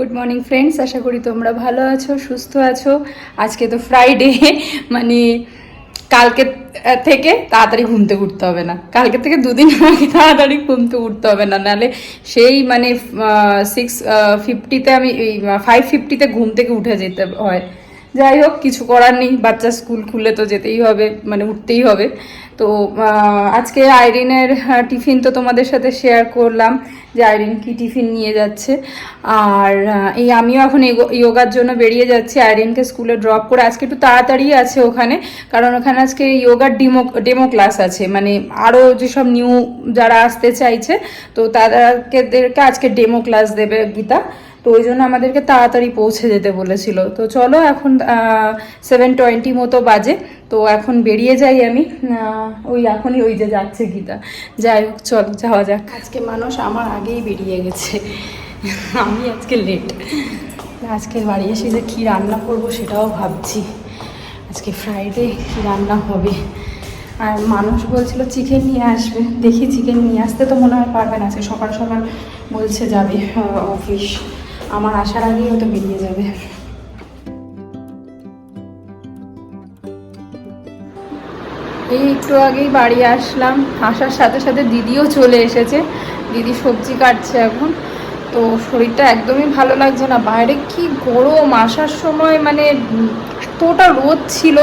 Good morning friends আশা করি তোমরা ভালো আছো, সুস্থ আছো। আজকে তো ফ্রাইডে মানে কালকে থেকে তাড়াতাড়ি ঘুমতে উঠতে হবে না। কালকে থেকে দুদিন আগে তাড়াতাড়ি ঘুমতে উঠতে হবে না। নাহলে সেই মানে সিক্স ফিফটিতে আমি ফাইভ ফিফটিতে ঘুম থেকে উঠে যেতে হয়। যাই হোক, কিছু করার নেই। বাচ্চা স্কুল খুলে তো যেতেই হবে মানে উঠতেই হবে। তো আজকে আইরিনের টিফিন তো তোমাদের সাথে শেয়ার করলাম যে আইরিন কি টিফিন নিয়ে যাচ্ছে। আর এই আমিও এখন যোগার জন্য বেরিয়ে যাচ্ছি। আইরিনকে স্কুলে ড্রপ করে আজকে একটু তাড়াতাড়ি আছে ওখানে, কারণ ওখানে আজকে যোগার ডেমো ডেমো ক্লাস আছে। মানে আরও যেসব নিউ যারা আসতে চাইছে, তো তাদেরকে আজকে ডেমো ক্লাস দেবে গীতা। তো ওই জন্য আমাদেরকে তাড়াতাড়ি পৌঁছে যেতে বলেছিল। তো চলো এখন সেভেন টোয়েন্টি মতো বাজে। তো এখন বেরিয়ে যাই আমি। ওই এখনই ওই যে যাচ্ছে গীতা। যাই হোক, চল, যাওয়া যাক। আজকে মানুষ আমার আগেই বেরিয়ে গেছে। আমি আজকে লেট আজকে বাড়ি এসে যে কী রান্না করব সেটাও ভাবছি। আজকে ফ্রাইডে কী রান্না হবে? আর মানুষ বলছিল চিকেন নিয়ে আসবে। দেখি চিকেন নিয়ে আসতে তো মনে হয় পারবে না। আজকে সকাল সকাল বলছে যাবে অফিস আমার আসার আগেই হয়তো বেরিয়ে যাবে। এই একটু আগেই বাড়ি আসলাম। আসার সাথে সাথে দিদিও চলে এসেছে। দিদি সবজি কাটছে এখন। তো শরীরটা একদমই ভালো লাগছে না। বাইরে কি গরম! আসার সময় মানে এতটা রোদ ছিল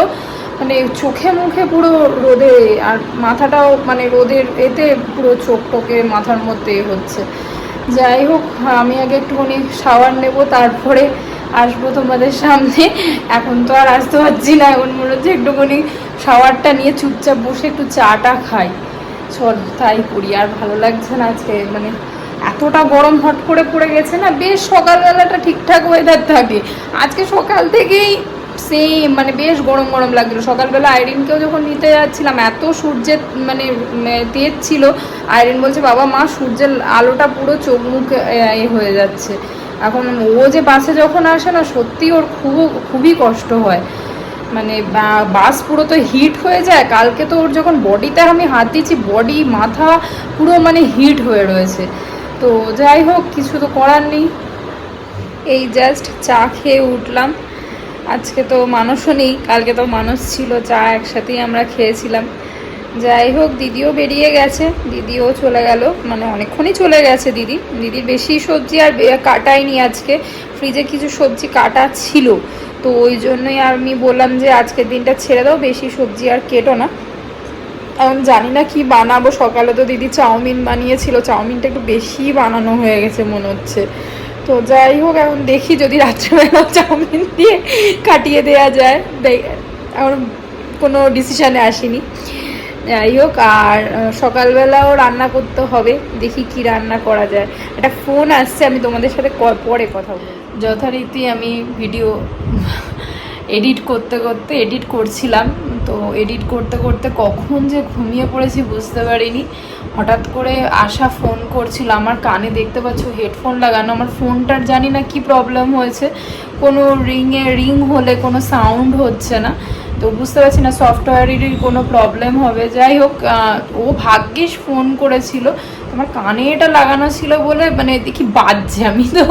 মানে চোখে মুখে পুরো রোদে, আর মাথাটাও মানে রোদের এতে পুরো চোখ টোকে মাথার মধ্যে হচ্ছে। যাই হোক, আমি আগে একটুখানি শাওয়ার নেব, তারপরে আসব তোমাদের সামনে। এখন তো আর আসতে পারছি না, এখন মনে হচ্ছে একটুখানি শাওয়ারটা নিয়ে চুপচাপ বসে একটু চাটা খাই। চল, তাই করি, আর ভালো লাগছে না আজকে মানে এতটা গরম হট করে পড়ে গেছে না, বেশ সকালবেলাটা ঠিকঠাক ওয়েদার থাকে। আজকে সকাল থেকেই সেম মানে বেশ গরম গরম লাগছিল। সকালবেলা আইরিনকেও যখন নিতে যাচ্ছিলাম, এত সূর্যের মানে তেজ ছিল, আইরিন বলছে, বাবা, মা, সূর্যের আলোটা পুরো চোখ মুখ, এ হয়ে যাচ্ছে। এখন ও যে বাসে যখন আসে না, সত্যি ওর খুব খুবই কষ্ট হয়। মানে বাস পুরো তো হিট হয়ে যায়। কালকে তো ওর যখন বডিতে আমি হাত দিচ্ছি বডি, মাথা পুরো মানে হিট হয়ে রয়েছে। তো যাই হোক, কিছু তো করার নেই। এই জাস্ট চা খেয়ে উঠলাম। আজকে তো মানুষও নেই, কালকে তো মানুষ ছিল, চা একসাথেই আমরা খেয়েছিলাম। যাই হোক, দিদিও বেরিয়ে গেছে, দিদিও চলে গেল মানে অনেকক্ষণই চলে গেছে দিদি। দিদির বেশি সবজি আর কাটাইনি আজকে, ফ্রিজে কিছু সবজি কাটা ছিল। তো ওই জন্যই আমি বললাম যে, আজকের দিনটা ছেড়ে দাও, বেশি সবজি আর কেটো না। কারণ জানি না কি বানাবো, সকালে তো দিদি চাউমিন বানিয়েছিল, চাউমিনটা একটু বেশি বানানো হয়ে গেছে, মনে হচ্ছে। তো যাই হোক, এখন দেখি যদি রাত্রেবেলা চাউমিন দিয়ে কাটিয়ে দেওয়া যায়। এখন কোনো ডিসিশানে আসিনি। যাই হোক, আর সকালবেলাও রান্না করতে হবে। দেখি কি রান্না করা যায়। একটা ফোন আসছে, আমি তোমাদের সাথে পরে কথা বলব। যথারীতি আমি ভিডিও এডিট করতে করতে এডিট করছিলাম। তো এডিট করতে করতে কখন যে ঘুমিয়ে পড়েছি বুঝতে পারিনি। হঠাৎ করে আশা ফোন করছিল, আমার কানে দেখতে পাচ্ছ হেডফোন লাগানো, আমার ফোনটার জানি না কি প্রবলেম হয়েছে, কোনো রিংয়ে রিং হলে কোনো সাউন্ড হচ্ছে না, তো বুঝতে পারছি না সফটওয়্যারেরই কোনো প্রবলেম হবে। যাই হোক ও ভাগ্যিস ফোন করেছিল আমার কানে এটা লাগানো ছিল বলে মানে দেখি বাজছে। আমি তো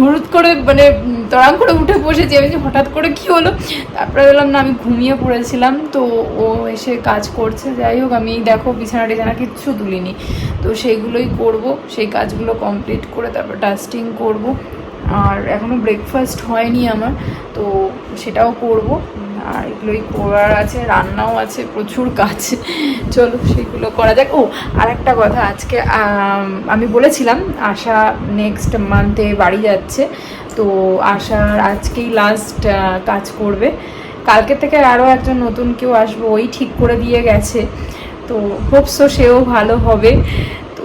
হঠাৎ করে মানে তড়াম করে উঠে বসেছি। আমি হঠাৎ করে কি হলো, তারপরে বললাম, না, আমি ঘুমিয়ে পড়েছিলাম। তো ও এসে কাজ করছে। যাই হোক, আমি দেখো বিছানা টিছানা কিচ্ছু তুলিনি। তো সেইগুলোই করব। সেই কাজগুলো কমপ্লিট করে তারপর ডাস্টিং করব। আর এখনও ব্রেকফাস্ট হয়নি আমার, তো সেটাও করব। আর এগুলোই করার আছে, রান্নাও আছে, প্রচুর কাজ। চলো, সেগুলো করা যাক। ও আর একটা কথা, আজকে, আমি বলেছিলাম, আশা নেক্সট মান্থে বাড়ি যাচ্ছে। তো আশার আজকেই লাস্ট কাজ করবে। কালকে থেকে আরও একজন নতুন কেউ আসবে, ওই ঠিক করে দিয়ে গেছে। তো হোপসো সেও ভালো হবে।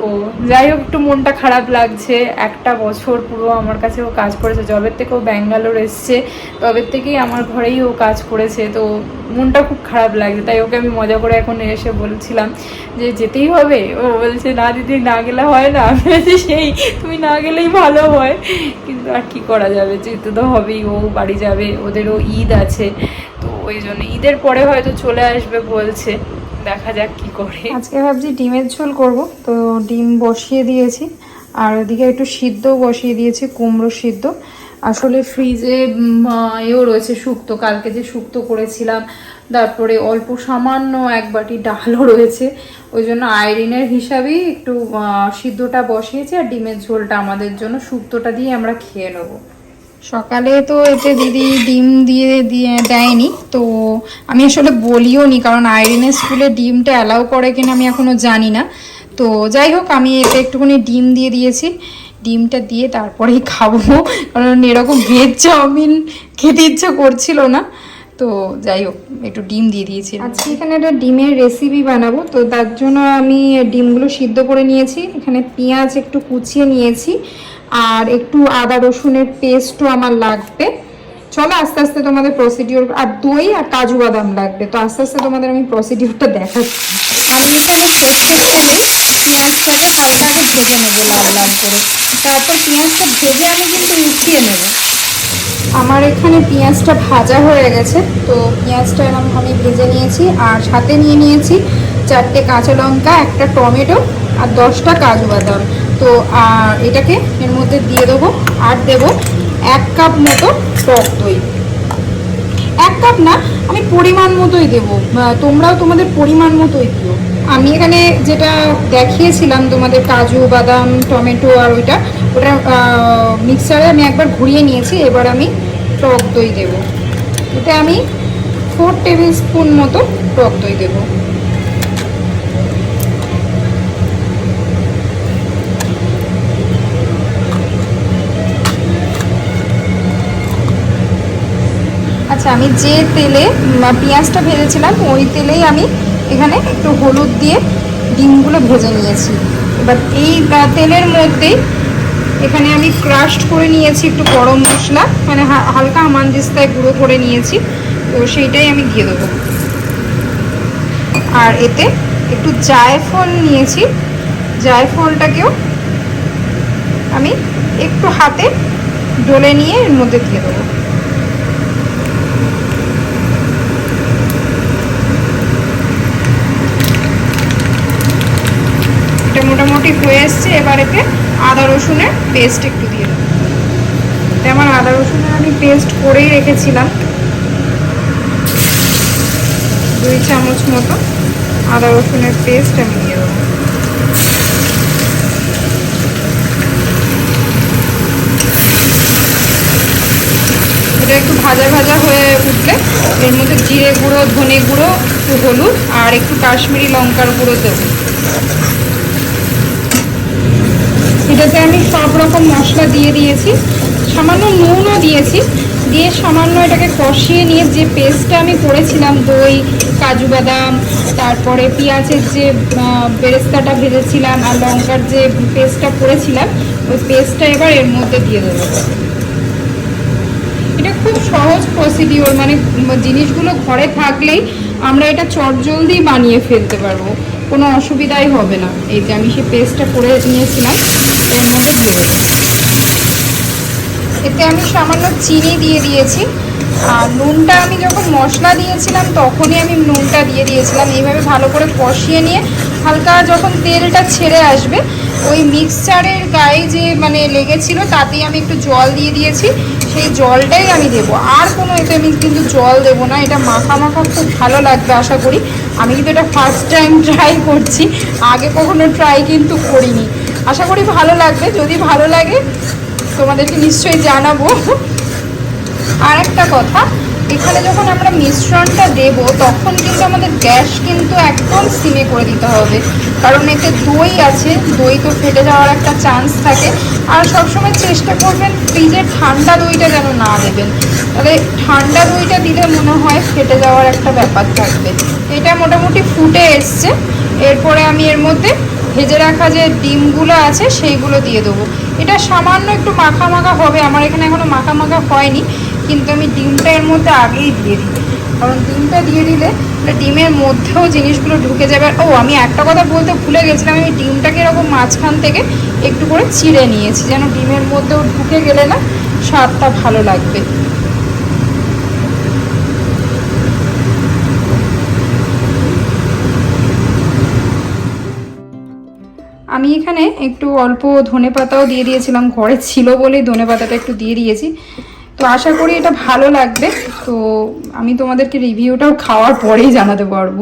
তো যাই হোক, একটু মনটা খারাপ লাগছে। একটা বছর পুরো আমার কাছে ও কাজ করেছে। জবের থেকে ও ব্যাঙ্গালোর এসছে। তবের থেকেই আমার ঘরেই ও কাজ করেছে। তো মনটা খুব খারাপ লাগছে। তাই ওকে আমি মজা করে এখন এসে বলছিলাম যে, যেতেই হবে। ও বলছে, না দিদি, না গেলে হয় না। আমি সেই, তুমি না গেলেই ভালো হয়। কিন্তু আর কি করা যাবে? যেতে তো হবেই। ও বাড়ি যাবে। ওদেরও ঈদ আছে। তো ওই জন্য ঈদের পরে হয়তো চলে আসবে বলছে। দেখা যাক কি করে। আজকে ভাবছি ডিমের ঝোল করব, তো ডিম বসিয়ে দিয়েছি, আর ওদিকে একটু সিদ্ধ বসিয়ে দিয়েছি, কুমড়ো সিদ্ধ। আসলে ফ্রিজে এও রয়েছে শুক্তো, কালকে যে শুক্তো করেছিলাম, তারপরে অল্প সামান্য এক বাটি ডালও রয়েছে, ওই জন্য আয়রিনের হিসাবেই একটু সিদ্ধটা বসিয়েছি, আর ডিমের ঝোলটা আমাদের জন্য শুক্তোটা দিয়ে আমরা খেয়ে নেব। সকালে তো এতে দিদি ডিম দিয়ে দিয়ে দেয়নি, তো আমি আসলে বলিও নি, কারণ আইরিনের স্কুলে ডিমটা অ্যালাউ করে কিনা আমি এখনও জানি না। তো যাই হোক, আমি এতে একটুখানি ডিম দিয়ে দিয়েছি। ডিমটা দিয়ে তারপরেই খাব, কারণ এরকম ভেজ চাউমিন খেতে ইচ্ছা করছিল না। তো যাই হোক, একটু ডিম দিয়ে দিয়েছি। আজকে এখানে একটা ডিমের রেসিপি বানাবো, তো তার জন্য আমি ডিমগুলো সিদ্ধ করে নিয়েছি। এখানে পেঁয়াজ একটু কুচিয়ে নিয়েছি। আর একটু আদা রসুনের পেস্টও আমার লাগবে। চলো আস্তে আস্তে তোমাদের প্রসিডিওর আর দই আর কাজু বাদাম লাগবে। তো আস্তে আস্তে তোমাদের আমি প্রসিডিওরটা দেখাচ্ছি। আমি এখানে তেলে পেঁয়াজটাকে হালকা আগে ভেজে নেব, লাল লাল করে। তারপর পেঁয়াজটা ভেজে আমি কিন্তু উঠিয়ে নেব। আমার এখানে পেঁয়াজটা ভাজা হয়ে গেছে, তো পেঁয়াজটা এরকম আমি ভেজে নিয়েছি, আর সাথে নিয়ে নিয়েছি চারটে কাঁচা লঙ্কা, একটা টমেটো, আর দশটা কাজু বাদাম। তো এটাকে এর মধ্যে দিয়ে দেবো আর দেবো এক কাপ মতো টক দই। এক কাপ না, আমি পরিমাণ মতোই দেবো। তোমরাও তোমাদের পরিমাণ মতোই দিও। আমি এখানে যেটা দেখিয়েছিলাম তোমাদের কাজু, বাদাম, টমেটো আর ওইটা, ওটা মিক্সারে আমি একবার ঘুরিয়ে নিয়েছি, এবার আমি টক দই দেবো। এতে আমি ফোর টেবিল স্পুন মতো টক দই দেবো। আচ্ছা আমি যে তেলে পেঁয়াজটা ভেজেছিলাম, ওই তেলেই আমি এখানে একটু হলুদ দিয়ে ডিমগুলো ভেজে নিয়েছি। এবার এই তেলের মধ্যেই এখানে আমি ক্রাশড করে নিয়েছি একটু গরম মশলা মানে হালকা হামানদিস্তায় গুঁড়ো করে নিয়েছি, তো সেইটাই আমি দিয়ে দেবো। আর এতে একটু জায়ফল নিয়েছি, জায়ফলটাকেও আমি একটু হাতে ডলে নিয়ে এর মধ্যে দিয়ে দেবো এটা মোটামুটি হয়ে এসছে, এবার এতে আদা রসুনের পেস্ট একটু দিয়ে দেবো। এটা আমার আদা রসুনের আমি পেস্ট করেই রেখেছিলাম। দুই চামচ মতো আদা রসুনের পেস্ট আমি দিয়ে দেবো। এটা একটু ভাজা ভাজা হয়ে উঠলে, এর মধ্যে জিরে গুঁড়ো, ধনে গুঁড়ো, একটু হলুদ, আর একটু কাশ্মীরি লঙ্কার গুঁড়ো দেবো। এটাতে আমি সব রকম মশলা দিয়ে দিয়েছি। সামান্য নুনও দিয়েছি। দিয়ে সামান্য এটাকে কষিয়ে নিয়ে যে পেস্টটা আমি করেছিলাম, দই, কাজু বাদাম, তারপরে পেঁয়াজের যে বেরেস্তাটা ভেজেছিলাম আর লঙ্কার যে পেস্টটা করেছিলাম, ওই পেস্টটা এবার এর মধ্যে দিয়ে দেবো। এটা খুব সহজ প্রসিডিওর মানে জিনিসগুলো ঘরে থাকলেই আমরা এটা চটজলদি বানিয়ে ফেলতে পারব। কোনো অসুবিধাই হবে না। এই যে আমি সেই পেস্টটা করে নিয়েছিলাম, এর মধ্যে দিয়ে এতে আমি সামান্য চিনি দিয়ে দিয়েছি। আর নুনটা আমি যখন মশলা দিয়েছিলাম, তখনই আমি নুনটা দিয়ে দিয়েছিলাম। এইভাবে ভালো করে কষিয়ে নিয়ে হালকা যখন তেলটা ছেড়ে আসবে, ওই মিক্সচারের গায়ে যে মানে লেগেছিল, তাতেই আমি একটু জল দিয়ে দিয়েছি। সেই জলটাই আমি দেবো। আর কোনো এতে আমি কিন্তু জল দেবো না। এটা মাখা মাখা খুব ভালো লাগবে, আশা করি। আমি কিন্তু এটা ফার্স্ট টাইম ট্রাই করছি, আগে কখনো ট্রাই কিন্তু করিনি। আশা করি ভালো লাগবে, যদি ভালো লাগে তোমাদেরকে নিশ্চয়ই জানাব। আর একটা কথা এখানে যখন আমরা মিশ্রণটা দেব, তখন কিন্তু আমাদের গ্যাস কিন্তু একদম সিমে করে দিতে হবে। কারণ এতে দই আছে, দই তো ফেটে যাওয়ার একটা চান্স থাকে। আর সবসময় চেষ্টা করবেন ফ্রিজে ঠান্ডা দইটা যেন না দেবেন। তাহলে ঠান্ডা দইটা দিলে মনে হয় ফেটে যাওয়ার একটা ব্যাপার থাকবে। এটা মোটামুটি ফুটে এসছে। এরপরে আমি এর মধ্যে ভেজে রাখা যে ডিমগুলো আছে, সেইগুলো দিয়ে দেবো। এটা সামান্য একটু মাখা মাখা হবে, আমার এখানে এখনও মাখা মাখা হয়নি। কিন্তু আমি ডিমটা এর মধ্যে আগেই দিয়ে দিই। কারণ ডিমটা দিয়ে দিলে ডিমের মধ্যেও জিনিসগুলো ঢুকে যাবে। ও, আমি একটা কথা বলতে ভুলে গেছিলাম, আমি ডিমটাকে এরকম মাঝখান থেকে একটু করে চিড়ে নিয়েছি, যেন ডিমের মধ্যেও ঢুকে গেলে না স্বাদটা ভালো লাগবে। আমি এখানে একটু অল্প ধনে পাতাও দিয়ে দিয়েছিলাম, ঘরে ছিল বলেই ধনে পাতাটা একটু দিয়ে দিয়েছি। তো আশা করি এটা ভালো লাগবে। তো আমি তোমাদেরকে রিভিউটাও খাওয়ার পরেই জানাতে পারব।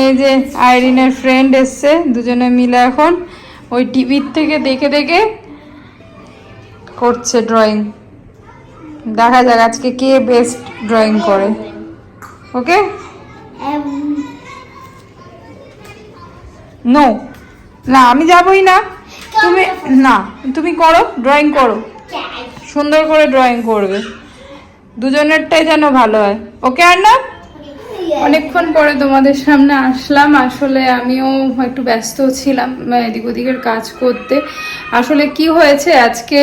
এই যে আইরিনের ফ্রেন্ড এসছে, দুজনে মিলে এখন ওই টিভির থেকে দেখে দেখে করছে ড্রয়িং দেখা যাক আজকে কে বেস্ট ড্রয়িং করে। ওকে নো না আমি যাবই না। তুমি না তুমি করো ড্রয়িং করো। সুন্দর করে ড্রয়িং করবে। দুজনেরটাই যেন ভালো হয়। ওকে আর না অনেকক্ষণ পরে তোমাদের সামনে আসলাম। আসলে আমিও একটু ব্যস্ত ছিলাম, এদিক ওদিকের কাজ করতে। আসলে কি হয়েছে, আজকে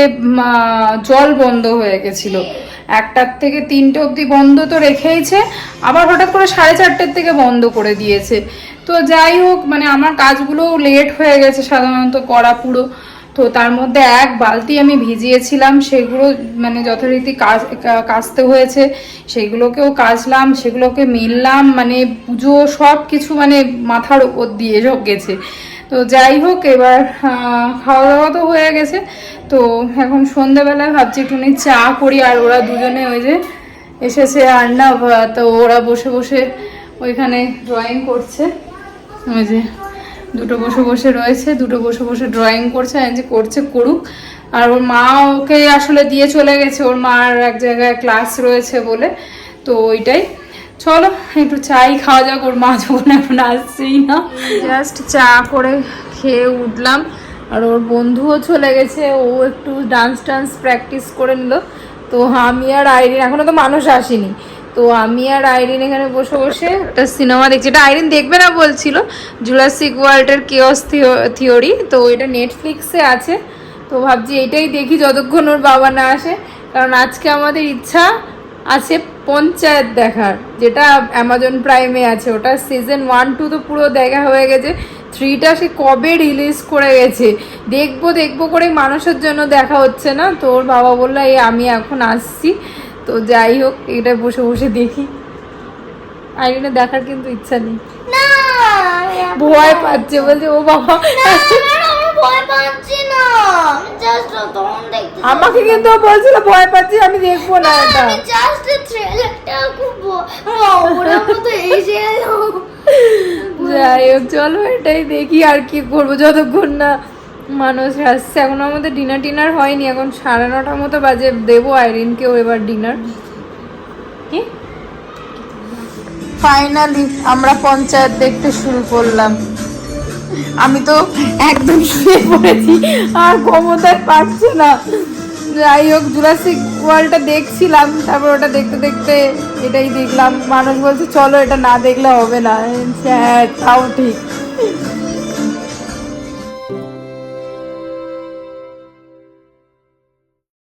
জল বন্ধ হয়ে গেছিল। একটার থেকে তিনটে অবধি বন্ধ তো রেখেইছে, আবার হঠাৎ করে সাড়ে চারটের থেকে বন্ধ করে দিয়েছে। তো যাই হোক মানে আমার কাজগুলো লেট হয়ে গেছে সাধারণত করা পুরো। তো তার মধ্যে এক বালতি আমি ভিজিয়েছিলাম, সেগুলো মানে যথারীতি কাজ কাচতে হয়েছে, সেগুলোকেও কাচলাম, সেগুলোকে মিললাম মানে পুজো সব কিছু মানে মাথার ওপর দিয়ে গেছে। তো যাই হোক, এবার খাওয়া দাওয়া তো হয়ে গেছে, তো এখন সন্ধ্যাবেলায় ভাবছি একটুখানি চা করি, আর ওরা দুজনে ওই যে এসেছে আর না, তো ওরা বসে বসে ওইখানে ড্রয়িং করছে। ওই যে দুটো বসে বসে রয়েছে, দুটো বসে বসে ড্রয়িং করছে যে করছে করুক। আর ওর মা ওকে আসলে দিয়ে চলে গেছে, ওর মার এক জায়গায় ক্লাস রয়েছে বলে, তো ওইটাই। চলো, একটু চাই খাওয়া যাক, ওর মা যখন এখন আসছেই না। জাস্ট চা করে খেয়ে উঠলাম, আর ওর বন্ধুও চলে গেছে, ও একটু ডান্স টান্স প্র্যাকটিস করে নিল। তো আমি আর আইরিন এখনও তো মানুষ আসেনি। তো আমি আর আইরিন এখানে বসে বসে একটা সিনেমা দেখছি। এটা আইরিন দেখবে না বলছিল জুরাসিক ওয়ার্ল্ডের কেওস থিওরি তো এটা নেটফ্লিক্সে আছে। তো ভাবছি এটাই দেখি যতক্ষণ ওর বাবা না আসে। কারণ আজকে আমাদের ইচ্ছা আছে পঞ্চায়েত দেখার, যেটা অ্যামাজন প্রাইমে আছে। ওটা সিজন ওয়ান টু তো পুরো দেখা হয়ে গেছে। থ্রিটা সে কবে রিলিজ করে গেছে? দেখব দেখব করে মানুষের জন্য দেখা হচ্ছে না। তো ওর বাবা বলল, এই আমি এখন আসছি। তো যাই হোক এটা বসে বসে দেখি। আইরিনে দেখার কিন্তু ইচ্ছা নেই। ভয় পাচ্ছে বলছে ও বাবা। আমাকে কিন্তু বলছিল ভয় পাচ্ছি আমি দেখব না এটা। যাই হোক চলো এটাই দেখি আর কি করব যতক্ষণ না মানুষ আসছে। এখন আমাদের ডিনার টিনার হয়নি। এখন সাড়ে নটার মতো বাজে। দেবো আইরিনকেও এবার ডিনার কি? ফাইনালি আমরা পঞ্চায়েত দেখতে শুরু করলাম। আমি তো একদম শুয়ে পড়েছি। আর ক্ষমতায় পারছে না। যাই হোক জুরাসিক ওয়ার্ল্ডটা দেখছিলাম। তারপর ওটা দেখতে দেখতে এটাই দেখলাম। মানুষ বলছে চলো এটা না দেখলে হবে না। হ্যাঁ তাও ঠিক।